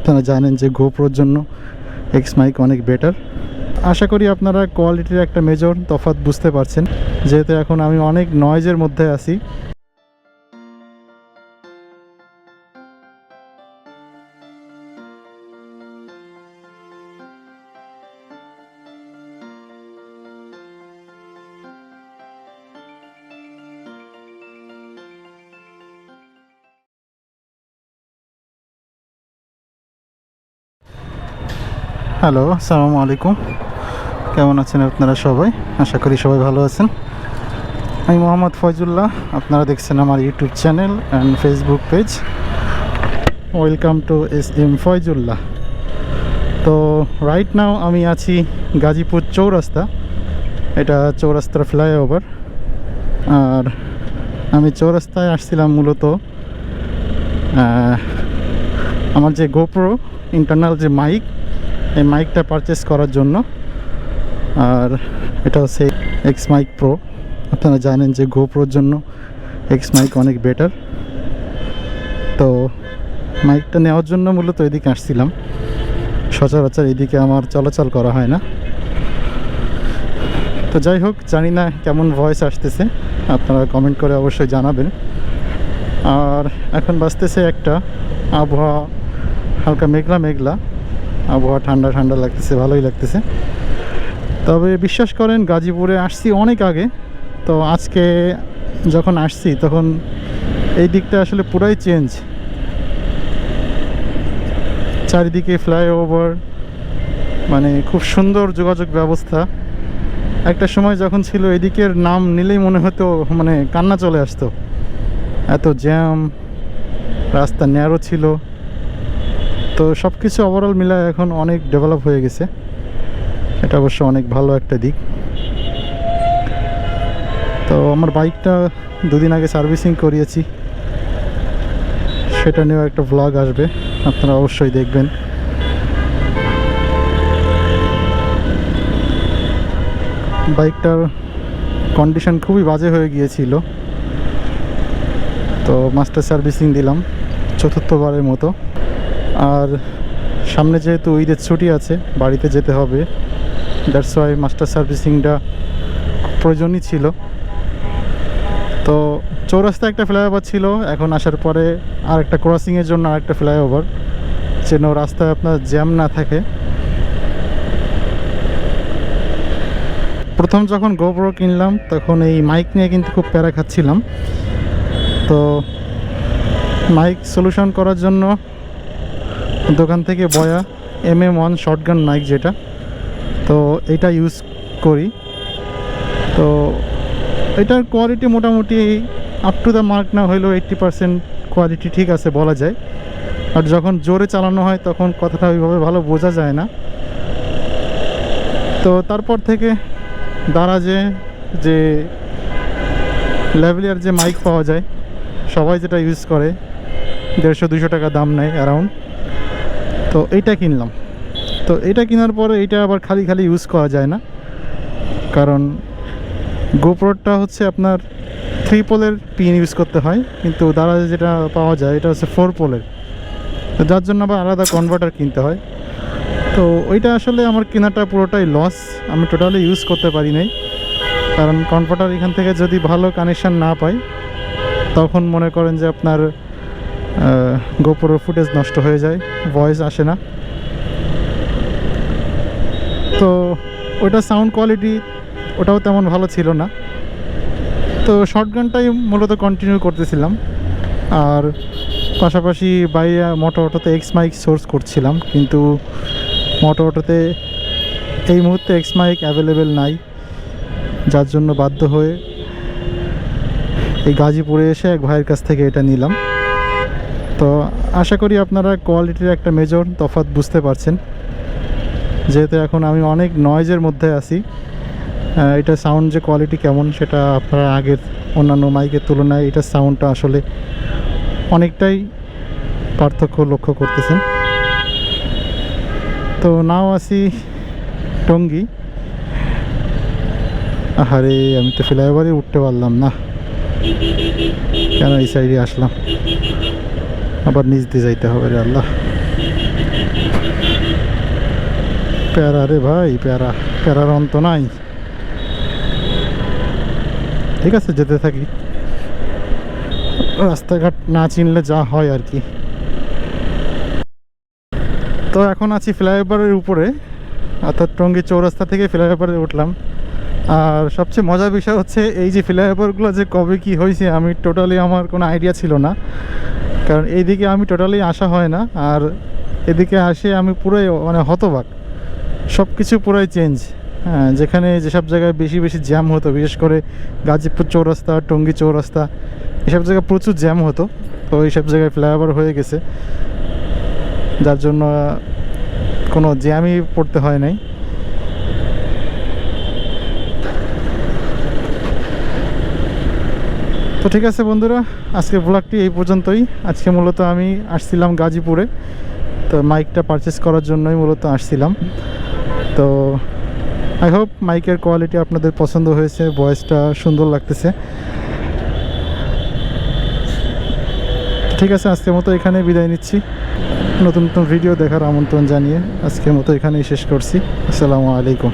আপনারা জানেন যে গোপ্রোর জন্য এক্স মাইক অনেক বেটার আশা করি আপনারা কোয়ালিটির একটা মেজর তফাৎ বুঝতে পারছেন। যেহেতু এখন আমি অনেক নয়েজের মধ্যে আছি। হ্যালো আসসালামু আলাইকুম কেমন আছেন আপনারা সবাই? আশা করি সবাই ভালো আছেন। আমি মোহাম্মদ ফয়জুল্লাহ আপনারা দেখছেন আমার YouTube channel and Facebook page welcome to S M Faizullah. তো রাইট নাও আমি আছি গাজীপুর চৌরাস্তা। এটা চৌরাস্তার ফ্লাইওভার আর আমি চৌরাস্তায় আসছিলাম মূলত আমার যে গোপ্রো ইন্টারনাল যে মাইক এই মাইকটা পারচেস করার জন্য। আর এটা হচ্ছে এক্স মাইক প্রো আপনারা জানেন যে গোপ্রোর জন্য এক্স মাইক অনেক বেটার তো মাইকটা নেওয়ার জন্য মূলত এদিকে আসছিলাম। সচরাচর এদিকে আমার চলাচল করা হয় না। তো যাই হোক, জানি না কেমন ভয়েস আসতেছে। আপনারা কমেন্ট করে অবশ্যই জানাবেন। আর এখন বাজতেছে একটা আবহাওয়া হালকা মেঘলা মেঘলা আবহাওয়া ঠান্ডা ঠান্ডা লাগতেছে, ভালোই লাগতেছে। তবে বিশ্বাস করেন, গাজীপুরে আসছি অনেক আগে। তো আজকে যখন আসছি, তখন এই দিকটা আসলে পুরাই চেঞ্জ চারিদিকে ফ্লাইওভার মানে খুব সুন্দর যোগাযোগ ব্যবস্থা। একটা সময় যখন ছিল, এদিকের নাম নিলেই মনে হতো মানে কান্না চলে আসতো। এত জ্যাম রাস্তা ন্যারো ছিল। তো সব কিছু ওভারঅল মিলায় এখন অনেক ডেভেলপ হয়ে গেছে। এটা অবশ্য অনেক ভালো একটা দিক। তো আমার বাইকটা দুদিন আগে সার্ভিসিং করিয়েছি। সেটা নিয়েও একটা ভ্লগ আসবে, আপনারা অবশ্যই দেখবেন। বাইকটার কন্ডিশন খুবই বাজে হয়ে গিয়েছিল। তো মাস্টার সার্ভিসিং দিলাম, চতুর্থবারের মতো। আর সামনে যেহেতু ঈদের ছুটি আছে, বাড়িতে যেতে হবে। দ্যাটস ওয়াই মাস্টার সার্ভিসিংটা প্রয়োজনই ছিল। তো চৌরাস্তা একটা ফ্লাইওভার ছিল, এখন আসার পরে আর একটা ক্রসিংয়ের জন্য আর একটা ফ্লাইওভার যেন রাস্তায় আপনার জ্যাম না থাকে। প্রথম যখন গোপ্রো কিনলাম, তখন এই মাইক নিয়ে কিন্তু খুব প্যারা খাচ্ছিলাম। তো মাইক সলিউশন করার জন্য দোকান থেকে Boya M M one shotgun mic যেটা। তো এটা ইউজ করি। তো এটার কোয়ালিটি মোটামুটি আপ টু দ্য মার্ক না হলেও এইট্টি পারসেন্ট কোয়ালিটি ঠিক আছে বলা যায়। আর যখন জোরে চালানো হয় তখন কথাটা ওইভাবে ভালো বোঝা যায় না। তো তারপর থেকে দারাজে যে লেভেলিয়ার যে মাইক পাওয়া যায়, সবাই যেটা ইউজ করে, দেড়শো দুশো টাকা দাম নেয় অ্যারাউন্ড তো এইটা কিনলাম। তো এটা কেনার পরে এটা আবার খালি খালি ইউজ করা যায় না। কারণ গোপ্রোটা হচ্ছে আপনার থ্রি পোলের পিন ইউজ করতে হয়। কিন্তু দ্বারা যেটা পাওয়া যায়, এটা হচ্ছে ফোর পোলের তো যার জন্য আবার আলাদা কনভার্টার কিনতে হয়। তো ওইটা আসলে আমার কেনাটা পুরোটাই লস আমি টোটালি ইউজ করতে পারি নাই। কারণ কনভার্টার এখান থেকে যদি ভালো কানেকশান না পাই, তখন মনে করেন যে আপনার গোপরোর ফুটেজ নষ্ট হয়ে যায় ভয়েস আসে না। তো ওটা সাউন্ড কোয়ালিটি ওটাও তেমন ভালো ছিল না। তো শর্টগানটাই মূলত কন্টিনিউ করতেছিলাম। আর পাশাপাশি বাইরে মোটো অটোতে এক্স মাইক সোর্স করছিলাম, কিন্তু মোটো অটোতে এই মুহূর্তে এক্স মাইক অ্যাভেলেবেল নাই। যার জন্য বাধ্য হয়ে এই গাজীপুরে এসে এক ভাইয়ের কাছ থেকে এটা নিলাম। তো আশা করি আপনারা কোয়ালিটির একটা মেজর তফাৎ বুঝতে পারছেন। যেহেতু এখন আমি অনেক নয়েজের মধ্যে আছি এটা সাউন্ড যে কোয়ালিটি কেমন সেটা আপনারা আগের অন্যান্য মাইকের তুলনায় এটার সাউন্ডটা আসলে অনেকটাই পার্থক্য লক্ষ্য করতেছেন। তো নাও আসি টঙ্গি। আরে আমি তো ফ্লাইওভারে উঠতে পারলাম না। কেন এই সাইডে আসলাম? আবার নিচ দিয়ে যাইতে হবে রে আল্লাহ। প্যারা রে ভাই, প্যারা। প্যারার অন্ত নাই। ঠিক আছে, যেতে থাকি। রাস্তাঘাট না চিনলে যা হয় আর কি। তো এখন আছি ফ্লাইওভারের উপরে। অর্থাৎ টঙ্গী চৌরাস্তা থেকে ফ্লাইওভারে উঠলাম। আর সবচেয়ে মজার বিষয় হচ্ছে এই যে ফ্লাইওভারগুলো যে কবে কি হয়েছে, আমি টোটালি আমার কোনো আইডিয়া ছিল না। কারণ এইদিকে আমি টোটালি আসা হয় না, আর এদিকে আসে আমি পুরোই মানে হতবাক। সব কিছু পুরাই চেঞ্জ হ্যাঁ যেখানে যেসব জায়গায় বেশি বেশি জ্যাম হতো, বিশেষ করে গাজীপুর চৌরাস্তা, টঙ্গী চৌরাস্তা, এসব জায়গায় প্রচুর জ্যাম হতো, তো এইসব জায়গায় ফ্লাইওভার হয়ে গেছে। যার জন্য কোনো জ্যামই পড়তে হয় নাই। তো ঠিক আছে বন্ধুরা, আজকে ব্লগটি এই পর্যন্তই। আজকে মূলত আমি আসছিলাম গাজীপুরে। তো মাইকটা পারচেস করার জন্যই মূলত আসছিলাম। তো আই হোপ মাইকের কোয়ালিটি আপনাদের পছন্দ হয়েছে ভয়েসটা সুন্দর লাগতেছে। ঠিক আছে, আজকের মতো এখানে বিদায় নিচ্ছি। নতুন নতুন ভিডিও দেখার আমন্ত্রণ জানিয়ে আজকের মতো এখানেই শেষ করছি। আসসালামু আলাইকুম।